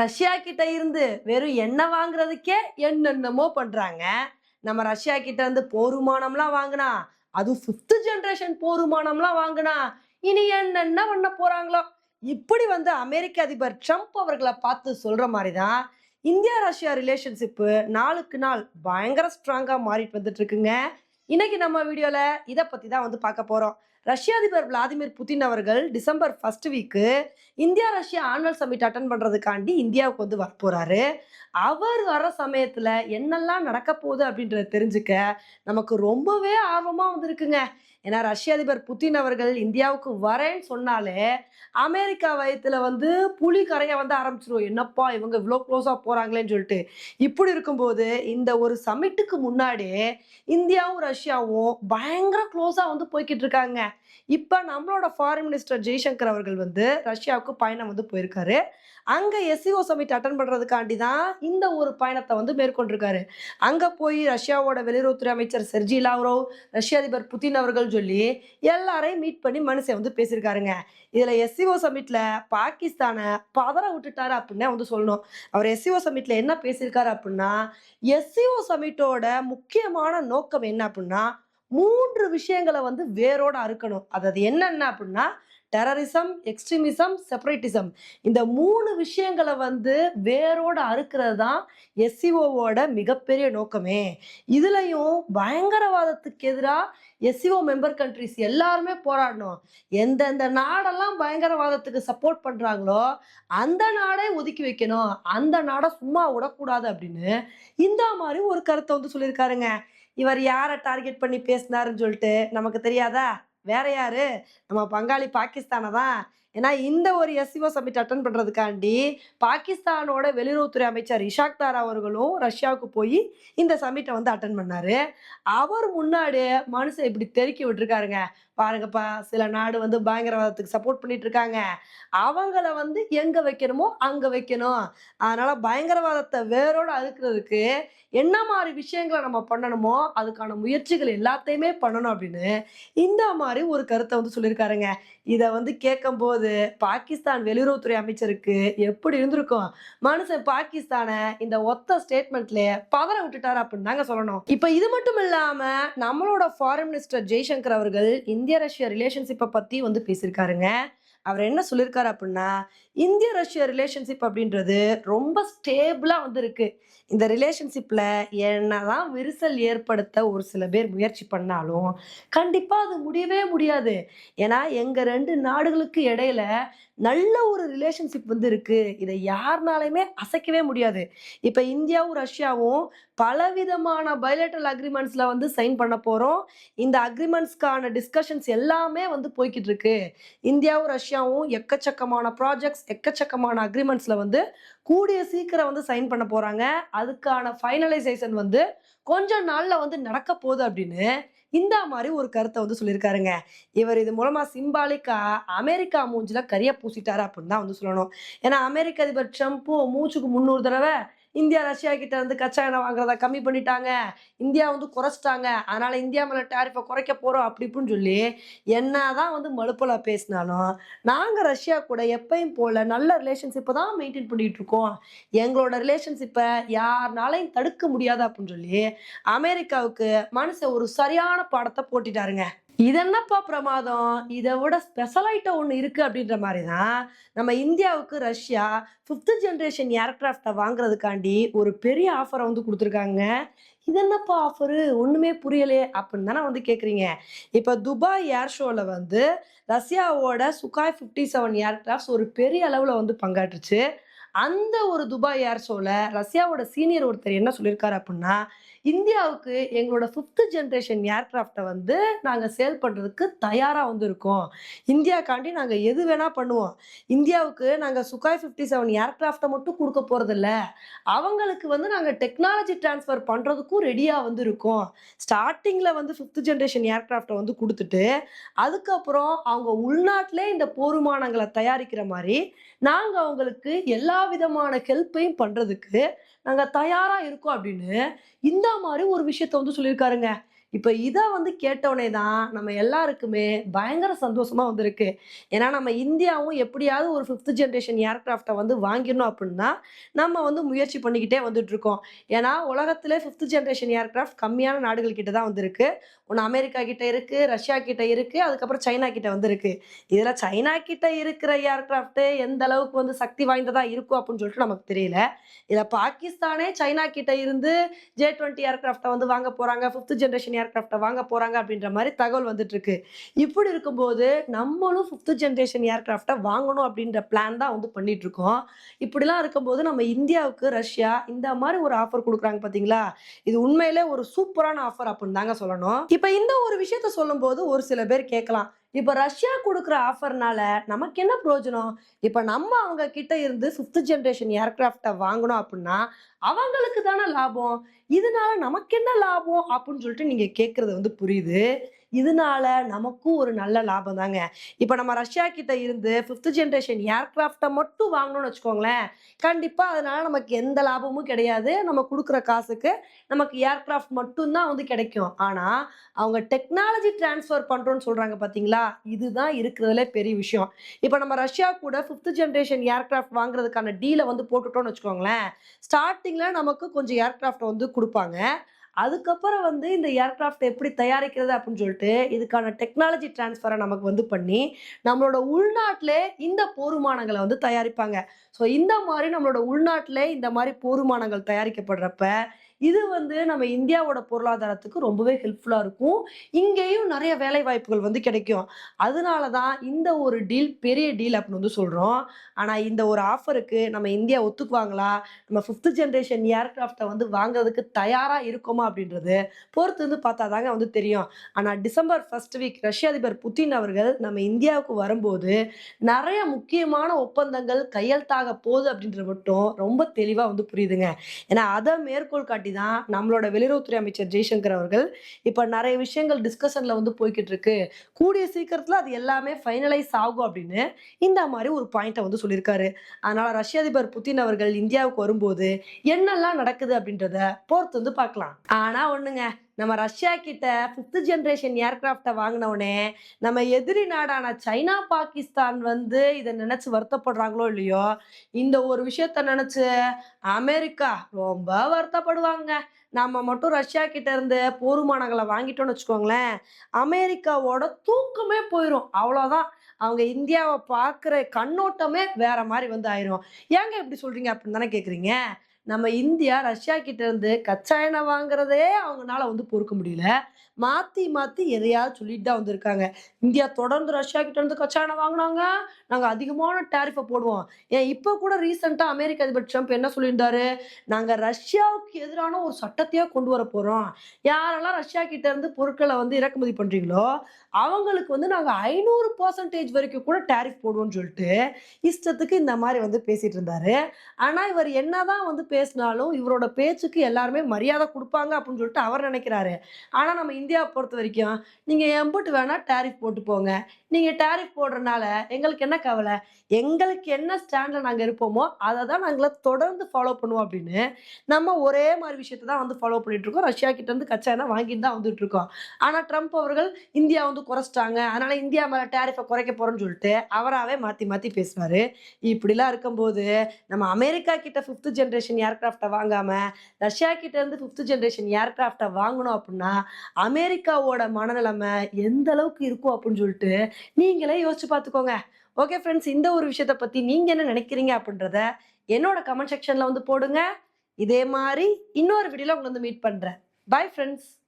Russia கிட்ட இருந்து வெறும் எண்ணெய் வாங்குறதுக்கே என்னென்னமோ பண்றாங்க. நம்ம ரஷ்யா கிட்ட இருந்து போருமானம்லாம் வாங்கினா அது ஃபிஃப்த் ஜென்ரேஷன் போருமானம்லாம் வாங்கினா இனி என்னென்ன பண்ண போறாங்களோ? இப்படி வந்து அமெரிக்க அதிபர் ட்ரம்ப் அவர்களை பார்த்து சொல்ற மாதிரி தான் இந்தியா ரஷ்யா ரிலேஷன்ஷிப்பு நாளுக்கு நாள் பயங்கர ஸ்ட்ராங்காக மாறிட்டு வந்துட்டு இருக்குங்க. இன்னைக்கு நம்ம வீடியோவில் இதை பற்றி தான் வந்து பார்க்க போகிறோம் ரஷ்ய அதிபர் விளாடிமிர் புதின் அவர்கள் December first week India Russia annual summit attend பண்ணுறதுக்காண்டி இந்தியாவுக்கு வந்து வர போகிறாரு அவர் வர சமயத்தில் என்னெல்லாம் நடக்க போகுது அப்படின்றத தெரிஞ்சுக்க நமக்கு ரொம்பவே ஆர்வமாக வந்திருக்குங்க. ஏன்னா ரஷ்ய அதிபர் புதின் அவர்கள் இந்தியாவுக்கு வரேன்னு சொன்னாலே அமெரிக்கா வயத்தில் வந்து புலி கரையை வந்து ஆரம்பிச்சிரும் என்னப்பா இவங்க இவ்வளோ க்ளோஸாக போகிறாங்களேன்னு சொல்லிட்டு. இப்படி இருக்கும்போது இந்த ஒரு சமிட்டுக்கு முன்னாடியே இந்தியாவும் ரஷ்யாவும் பயங்கர க்ளோஸாக வந்து போய்கிட்டு இருக்காங்க. இப்போ நம்மளோட ஃபாரின் மினிஸ்டர் ஜெய்சங்கர் அவர்கள் வந்து ரஷ்யாவுக்கு பயணம் வந்து போயிருக்காரு. அங்கே எஸ்சிஓ சமிட் அட்டன் பண்ணுறதுக்காண்டி தான் இந்த ஒரு பயணத்தை வந்து மேற்கொண்டிருக்காரு. அங்கே போய் ரஷ்யாவோட வெளியுறவுத்துறை அமைச்சர் செர்ஜி லாவ்ரோவ் ரஷ்ய அதிபர் புதின் அவர்கள் சொல்லி எல்லாரையும் மீட் பண்ணி மனுஷன் வந்து பேசியிருக்காருங்க. இதில் எஸ்சிஓ சமிட்டில் பாகிஸ்தானை பதற விட்டுட்டாரு அப்படின்னு வந்து சொல்லணும். அவர் எஸ்சிஓ சமிட்டில் என்ன பேசியிருக்காரு அப்படின்னா எஸ்சிஓ சமிட்டோட முக்கியமான நோக்கம் என்ன அப்படின்னா மூன்று விஷயங்களை வந்து வேரோட அறுக்கணும். அது என்னென்ன அப்படின்னா டெரரிசம் எக்ஸ்ட்ரீமிசம் செப்பரேட்டிசம் இந்த மூணு விஷயங்களை வந்து வேரோட அறுக்கிறது தான் எஸ்சிஓவோட மிகப்பெரிய நோக்கமே. இதுலையும் பயங்கரவாதத்துக்கு எதிராக எஸ்சிஓ மெம்பர் கண்ட்ரிஸ் எல்லாருமே போராடணும். எந்தெந்த நாடெல்லாம் பயங்கரவாதத்துக்கு சப்போர்ட் பண்ணுறாங்களோ அந்த நாடே ஒதுக்கி வைக்கணும். அந்த நாடை சும்மா விடக்கூடாது அப்படின்னு இந்த மாதிரி ஒரு கருத்தை வந்து சொல்லியிருக்காருங்க இவர் யாரை டார்கெட் பண்ணி பேசினாருன்னு சொல்லிட்டு நமக்கு தெரியாதா? வேற யாரு? நம்ம பங்காளி பாகிஸ்தானை தான் ஏன்னா இந்த ஒரு எஸ்சிஓ சமிட் அட்டன் பண்ணுறதுக்காண்டி பாகிஸ்தானோட வெளியுறவுத்துறை அமைச்சர் இஷாக் தார் அவர்களும் ரஷ்யாவுக்கு போய் இந்த சமிட்டை வந்து அட்டன் பண்ணார். அவர் முன்னாடி மனுஷன் இப்படி தெருக்கி விட்டுருக்காருங்க. பாருங்கப்பா சில நாடு வந்து பயங்கரவாதத்துக்கு சப்போர்ட் பண்ணிட்டு இருக்காங்க அவங்கள வந்து எங்க வைக்கணுமோ அங்க வைக்கணும். அதனால பயங்கரவாதத்தை வேரோட அழுக்கிறதுக்கு என்ன மாதிரி விஷயங்களை நம்ம பண்ணணுமோ அதுக்கான முயற்சிகள் எல்லாத்தையுமே பண்ணணும் அப்படின்னு இந்த மாதிரி ஒரு கருத்தை வந்து சொல்லியிருக்காருங்க. இதை வந்து கேட்கும்போது பாகிஸ்தான் வெளியுறவுத்துறை அமைச்சருக்கு எப்படி இருந்திருக்கும்? மனுஷன் பாகிஸ்தானை இந்த ஒத்த ஸ்டேட்மெண்ட்ல பதற விட்டுட்டாரு அப்படின்னு தாங்க சொல்லணும். இப்போ இது மட்டும் இல்லாம நம்மளோட ஃபாரின் மினிஸ்டர் ஜெய்சங்கர் அவர்கள் இந்திய ரஷ்ய ரிலேஷன்ஷிப்பை பத்தி வந்து பேசியிருக்காருங்க. அவர் என்ன சொல்லியிருக்காரு அப்படின்னா இந்திய ரஷ்ய ரிலேஷன்ஷிப் அப்படின்றது ரொம்ப ஸ்டேபிளாக வந்து இருக்கு இந்த ரிலேஷன்ஷிப்பில் என்னதான் விரிசல் ஏற்படுத்த ஒரு சில பேர் முயற்சி பண்ணாலும் கண்டிப்பாக அது முடியவே முடியாது. ஏன்னா எங்கள் ரெண்டு நாடுகளுக்கு இடையில நல்ல ஒரு ரிலேஷன்ஷிப் வந்து இருக்கு இதை யாருனாலையுமே அசைக்கவே முடியாது. இப்போ இந்தியாவும் ரஷ்யாவும் பலவிதமான பைலேட்டரல் அக்ரிமெண்ட்ஸில் வந்து சைன் பண்ண போகிறோம் இந்த அக்ரிமெண்ட்ஸ்க்கான டிஸ்கஷன்ஸ் எல்லாமே வந்து போய்கிட்டு இருக்கு. இந்தியாவும் ரஷ்யாவும் எக்கச்சக்கமான ப்ராஜெக்ட்ஸ் எக்கச்சக்கமான அக்ரிமெண்ட்ஸில் வந்து கூடிய சீக்கிரம் வந்து சைன் பண்ண போகிறாங்க அதுக்கான ஃபைனலைசேஷன் வந்து கொஞ்ச நாளில் வந்து நடக்க போகுது அப்படின்னு இந்த மாதிரி ஒரு கருத்தை வந்து சொல்லியிருக்காருங்க. இவர் இது மூலமாக சிம்பாலிக்கா அமெரிக்கா மூஞ்சில கரிய பூசிட்டாரு அப்படின்னு தான் வந்து சொல்லணும். ஏன்னா அமெரிக்க அதிபர் ட்ரம்ப்பும் மூச்சுக்கு முந்நூறு தடவை இந்தியா ரஷ்யா கிட்ட இருந்து கச்சா எண்ணெய் வாங்குறத கம்மி பண்ணிட்டாங்க. இந்தியா வந்து குறைச்சிட்டாங்க. அதனால இந்தியா மேல டேரிஃபை குறைக்க போறோம் அப்படி இப்படின்னு சொல்லி என்னதான் வந்து மலுப்பலா பேசினாலும் நாங்க ரஷ்யா கூட எப்பயும் போல நல்ல ரிலேஷன்ஷிப்பை தான் மெயின்டைன் பண்ணிட்டு இருக்கோம். எங்களோட ரிலேஷன்ஷிப்பை யாருனாலையும் தடுக்க முடியாது அப்படின்னு சொல்லி அமெரிக்காவுக்கு மனுஷன் ஒரு சரியான பாடத்தை போட்டிட்டாருங்க. இது என்னப்பா பிரமாதம்? இதை விட ஸ்பெஷல் ஐட்டம் ஒன்று இருக்குது அப்படின்ற மாதிரி தான் நம்ம இந்தியாவுக்கு ரஷ்யா ஃபிஃப்த் ஜென்ரேஷன் ஏர்கிராஃப்டை வாங்குறதுக்காண்டி ஒரு பெரிய ஆஃபரை வந்து கொடுத்துருக்காங்க. இது என்னப்பா ஆஃபரு ஒன்றுமே புரியலையே அப்படின்னு தானே வந்து கேட்குறீங்க இப்போ துபாய் ஏர் ஷோவில் வந்து ரஷ்யாவோட சுகாய் ஃபிஃப்டி செவன் ஏர்கிராஃப்ட்ஸ் ஒரு பெரிய அளவில் வந்து பங்காற்றுச்சு. அந்த ஒரு துபாய் ஏர் ஷோவில் ரஷ்யாவோட சீனியர் ஒருத்தர் என்ன சொல்லியிருக்காரு அப்படின்னா இந்தியாவுக்கு எங்களோட ஃபிஃப்த்து ஜென்ரேஷன் ஏர்கிராஃப்டை வந்து நாங்கள் சேல் பண்ணுறதுக்கு தயாராக வந்து இருக்கோம் இந்தியாக்காண்டி நாங்கள் எது வேணால் பண்ணுவோம். இந்தியாவுக்கு நாங்கள் சுகாய் ஃபிஃப்டி செவன் ஏர்கிராஃப்டை மட்டும் கொடுக்க போகிறதில்ல அவங்களுக்கு வந்து நாங்கள் டெக்னாலஜி ட்ரான்ஸ்ஃபர் பண்ணுறதுக்கும் ரெடியாக வந்து இருக்கோம் ஸ்டார்டிங்கில் வந்து ஃபிஃப்த்து ஜென்ரேஷன் ஏர்கிராஃப்டை வந்து கொடுத்துட்டு அதுக்கப்புறம் அவங்க உள்நாட்டிலே இந்த போருமானங்களை தயாரிக்கிற மாதிரி நாங்கள் அவங்களுக்கு எல்லா விதமான ஹெல்ப்பையும் பண்ணுறதுக்கு நாங்கள் தயாராக இருக்கோம் அப்படின்னு இந்த மாதிரி ஒரு விஷயத்த வந்து சொல்லியிருக்காருங்க. இப்போ இதை வந்து கேட்டோடனே தான் நம்ம எல்லாருக்குமே பயங்கர சந்தோஷமா வந்திருக்கு. ஏன்னா நம்ம இந்தியாவும் எப்படியாவது ஒரு ஃபிஃப்த் ஜென்ரேஷன் ஏர்கிராஃப்டை வந்து வாங்கிடணும் அப்படின்னா நம்ம வந்து முயற்சி பண்ணிக்கிட்டே வந்துட்டு இருக்கோம் ஏன்னா உலகத்திலே ஃபிஃப்த் ஜென்ரேஷன் ஏர்கிராஃப்ட் கம்மியான நாடுகள் கிட்ட தான் வந்திருக்கு. ஒன்று அமெரிக்கா கிட்ட இருக்கு ரஷ்யா கிட்ட இருக்கு அதுக்கப்புறம் சைனா கிட்ட வந்திருக்கு. இதில் சைனா கிட்ட இருக்கிற ஏர்கிராஃப்ட் எந்த அளவுக்கு வந்து சக்தி வாய்ந்ததா இருக்கும் அப்படின்னு சொல்லிட்டு நமக்கு தெரியல. இதில் பாகிஸ்தான் சைனா கிட்ட இருந்து ஜே டுவெண்ட்டி ஏர்கிராஃப்டை வந்து வாங்க போறாங்க ஃபிஃப்த் ஜென்ரேஷன் ஏர்கிராஃப்டை வாங்க போறாங்க அப்படின்ற மாதிரி தகவல் வந்துட்டு இருக்கு. இப்படி இருக்கும்போது நம்மளும் ஃபிஃப்த் ஜென்ரேஷன் ஏர்கிராஃப்டை வாங்கணும் அப்படின்ற பிளான் தான் வந்து பண்ணிட்டு இருக்கோம். இப்படிலாம் இருக்கும்போது நம்ம இந்தியாவுக்கு ரஷ்யா இந்த மாதிரி ஒரு ஆஃபர் கொடுக்குறாங்க பாத்தீங்களா? இது உண்மையிலே ஒரு சூப்பரான ஆஃபர் அப்படின்னு தாங்க சொல்லணும். இப்போ இந்த ஒரு விஷயத்த சொல்லும்போது ஒரு சில பேர் கேட்கலாம். இப்போ ரஷ்யா கொடுக்குற ஆஃபர்னால நமக்கு என்ன பிரயோஜனம்? இப்போ நம்ம அவங்க கிட்ட இருந்து ஃபிஃப்த் ஜென்ரேஷன் ஏர்கிராஃப்டை வாங்கணும் அப்படின்னா அவங்களுக்கு தானே லாபம். இதனால நமக்கு என்ன லாபம்? அப்படின்னு சொல்லிட்டு நீங்கள் கேட்குறது வந்து புரியுது. இதனால நமக்கும் ஒரு நல்ல லாபம் தாங்க. இப்போ நம்ம ரஷ்யா கிட்ட இருந்து ஃபிஃப்த் ஜென்ரேஷன் ஏர்கிராஃப்டை மட்டும் வாங்கணும்னு வச்சுக்கோங்களேன். கண்டிப்பாக அதனால நமக்கு எந்த லாபமும் கிடையாது. நம்ம கொடுக்குற காசுக்கு நமக்கு ஏர்கிராஃப்ட் மட்டும்தான் வந்து கிடைக்கும். ஆனால் அவங்க டெக்னாலஜி டிரான்ஸ்ஃபர் பண்ணுறோன்னு சொல்கிறாங்க பார்த்தீங்களா இதுதான் இருக்கிறதுல பெரிய விஷயம். இப்போ நம்ம ரஷ்யா கூட ஃபிஃப்த் ஜென்ரேஷன் ஏர்கிராஃப்ட் வாங்குறதுக்கான டீலை வந்து போட்டுட்டோம்னு வச்சுக்கோங்களேன். ஸ்டார்டிங்கில் நமக்கு கொஞ்சம் ஏர்கிராஃப்ட் வந்து கொடுப்பாங்க. அதுக்கப்புறம் வந்து இந்த ஏர்க்ராஃப்ட் எப்படி தயாரிக்கிறது அப்படின்னு சொல்லிட்டு இதுக்கான டெக்னாலஜி டிரான்ஸ்ஃபரை நமக்கு வந்து பண்ணி நம்மளோட உள்நாட்டிலே இந்த போருமானங்களை வந்து தயாரிப்பாங்க. ஸோ இந்த மாதிரி நம்மளோட உள்நாட்டிலே இந்த மாதிரி போருமானங்கள் தயாரிக்கப்படுறப்ப இது வந்து நம்ம இந்தியாவோட பொருளாதாரத்துக்கு ரொம்பவே ஹெல்ப்ஃபுல்லாக இருக்கும். இங்கேயும் நிறைய வேலை வாய்ப்புகள் வந்து கிடைக்கும். அதனால தான் இந்த ஒரு டீல் பெரிய டீல் அப்படின்னு வந்து சொல்கிறோம் ஆனால் இந்த ஒரு ஆஃபருக்கு நம்ம இந்தியா ஒத்துக்குவாங்களா? நம்ம ஃபிஃப்த் ஜென்ரேஷன் ஏர்கிராஃப்டை வந்து வாங்குறதுக்கு தயாராக இருக்கோமா அப்படின்றது பொறுத்து வந்து பார்த்தா தாங்க வந்து தெரியும். ஆனால் டிசம்பர் ஃபர்ஸ்ட் வீக் ரஷ்ய அதிபர் புட்டின் அவர்கள் நம்ம இந்தியாவுக்கு வரும்போது நிறைய முக்கியமான ஒப்பந்தங்கள் கையெழுத்தாக போகுது அப்படின்றது மட்டும் ரொம்ப தெளிவாக வந்து புரியுதுங்க. ஏன்னா அதை மேற்கோள் காட்டி தான் நம்மளோட வெளியுறவுத்துறை அமைச்சர் ஜெய்சங்கர் அவர்கள். இப்போ நிறைய விஷயங்கள் டிஸ்கஷனில் வந்து போய்கிட்டு இருக்கு. கூடிய சீக்கிரத்தில் அது எல்லாமே ஃபைனலைஸ் ஆகும் அப்படின்னு இந்த மாதிரி ஒரு பாயிண்ட்டை வந்து சொல்லியிருக்காரு. அதனால ரஷ்ய அதிபர் புட்டின் அவர்கள் இந்தியாவுக்கு வரும்போது என்னெல்லாம் நடக்குது அப்படின்றத பொறுத்து வந்து பார்க்கலாம். ஆனா ஒண்ணுங்க நம்ம ரஷ்யா கிட்ட ஃபிஃப்த் ஜென்ரேஷன் ஏர்கிராஃப்டை வாங்கினவுடனே நம்ம எதிரி நாடான சைனா பாகிஸ்தான் வந்து இதை நினச்சி வருத்தப்படுறாங்களோ இல்லையோ இந்த ஒரு விஷயத்த நினச்சி அமெரிக்கா ரொம்ப வருத்தப்படுவாங்க. நம்ம மட்டும் ரஷ்யா கிட்ட இருந்து போர்விமானங்களை வாங்கிட்டோம்னு வச்சுக்கோங்களேன் அமெரிக்காவோட தூக்கமே போயிடும் அவ்வளோதான் அவங்க இந்தியாவை பார்க்குற கண்ணோட்டமே வேற மாதிரி வந்து ஆயிரும். ஏங்க இப்படி சொல்றீங்க அப்படின்னு தானே கேட்குறீங்க நம்ம இந்தியா ரஷ்யா கிட்ட இருந்து கச்சா எண்ணெய் வாங்குறதே அவங்களால வந்து பொறுக்க முடியல. மாத்தி மாத்தி எதையாவது சொல்லிட்டு தான் வந்திருக்காங்க. இந்தியா தொடர்ந்து ரஷ்யா கிட்ட இருந்து கச்சா எண்ணெய் வாங்கினாங்க. நாங்க அதிகமான டேரிஃபை போடுவோம். ஏன் இப்போ கூட ரீசெண்டா அமெரிக்க அதிபர் ட்ரம்ப் என்ன சொல்லியிருந்தாரு? நாங்க ரஷ்யாவுக்கு எதிரான ஒரு சட்டத்தையே கொண்டு வர போறோம். யாரெல்லாம் ரஷ்யா கிட்ட இருந்து பொருட்களை வந்து இறக்குமதி பண்றீங்களோ அவங்களுக்கு வந்து நாங்க ஐநூறு பர்சன்டேஜ் வரைக்கும் கூட டேரிஃப் போடுவோம்னு சொல்லிட்டு இஷ்டத்துக்கு இந்த மாதிரி வந்து பேசிட்டு இருந்தாரு. ஆனா இவர் என்னதான் வந்து பேசினாலும் இவரோட பேச்சுக்கு எல்லாருமே மரியாதை கொடுப்பாங்க அப்படின்னு சொல்லிட்டு அவர் நினைக்கிறாரு. ஆனால் நம்ம இந்தியாவை பொறுத்த வரைக்கும் நீங்கள் எம்புட்டு வேணால் டேரிஃப் போட்டு போங்க. நீங்கள் டேரிஃப் போடுறதுனால எங்களுக்கு என்ன கவலை? எங்களுக்கு என்ன ஸ்டாண்டில் நாங்கள் இருப்போமோ அதை தான் நாங்கள தொடர்ந்து ஃபாலோ பண்ணுவோம் அப்படின்னு நம்ம ஒரே மாதிரி விஷயத்தை தான் வந்து ஃபாலோ பண்ணிட்டு இருக்கோம். ரஷ்யா கிட்டேருந்து கச்சா எண்ணெய் வாங்கிட்டு தான் வந்துட்டு இருக்கோம். ட்ரம்ப் அவர்கள் இந்தியா வந்து குறைச்சிட்டாங்க. அதனால் இந்தியா மேலே டேரிஃபை குறைக்க போகிறோன்னு சொல்லிட்டு அவராகவே மாற்றி மாற்றி பேசுவார் இப்படிலாம் இருக்கும்போது நம்ம அமெரிக்கா கிட்ட ஃபிஃப்த் ஜென்ரேஷன் ஏர்கிராஃப்டை வாங்காம ரஷ்யா கிட்ட இருந்து ஃபிஃப்த் ஜென்ரேஷன் ஏர்கிராஃப்டை வாங்கணும் அப்படின்னா அமெரிக்காவோட மனநிலைமை எந்த அளவுக்கு இருக்கும் அப்படின்னு சொல்லிட்டு நீங்களே யோசிச்சு பார்த்துக்கோங்க ஓகே ஃப்ரெண்ட்ஸ் இந்த ஒரு விஷயத்தை பத்தி நீங்க என்ன நினைக்கிறீங்க அப்படின்றத என்னோட கமெண்ட் செக்ஷன்ல வந்து போடுங்க. இதே மாதிரி இன்னொரு வீடியோல உங்களை வந்து மீட் பண்றேன். Bye friends